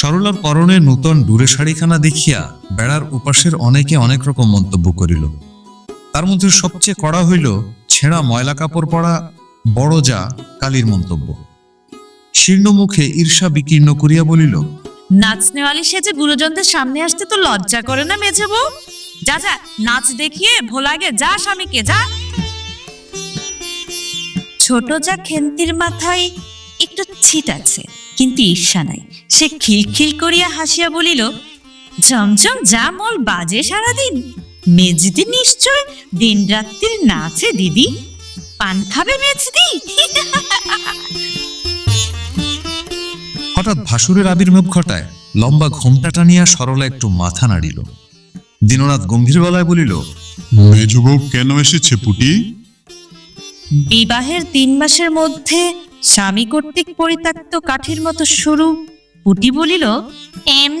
সরলার পরনে নূতন ডুরে শাড়িখানা দেখিয়া বেড়ার উপাসের অনেকে অনেক রকম মন্তব্য করিল। তার মধ্যে সবচেয়ে কড়া হইল ছেঁড়া ময়লা কাপড় পরা বড় যা কালীর মন্তব্য। শীর্ণ মুখে ঈর্ষা বিকীর্ণ করিয়া বলিল নাচনেওয়ালি সেজে গুরুজনদের সামনে আসতে তো লজ্জা করে না মেঝে বউ? যা যা, নাচ দেখিয়ে ভোলাগে, যা স্বামীকে, যা। ছোট যা খেন্তির মাথায় একটু ছিট আছে কিন্তু ঈর্ষা নাই। সে খিলখিল করিয়া হাসিয়া বলিল ঝমঝম যা মল বাজে সারাদিন। মেজদি নিশ্চয় দিন রাত্রির নাচে দিদি। পান খাবে মেজদি? হঠাৎ ভাসুরের আবির্ভাব ঘটায় লম্বা ঘোমটা টানিয়া সরলা একটু মাথা নাড়িল। দীননাথ গম্ভীর গলায় বলিল মেজবউ কেন এসেছে পুটি? বিবাহের তিন মাসের মধ্যে স্বামী কর্তৃক পরিত্যক্ত কাঠের মতো সরু পুটি বলিল এমনি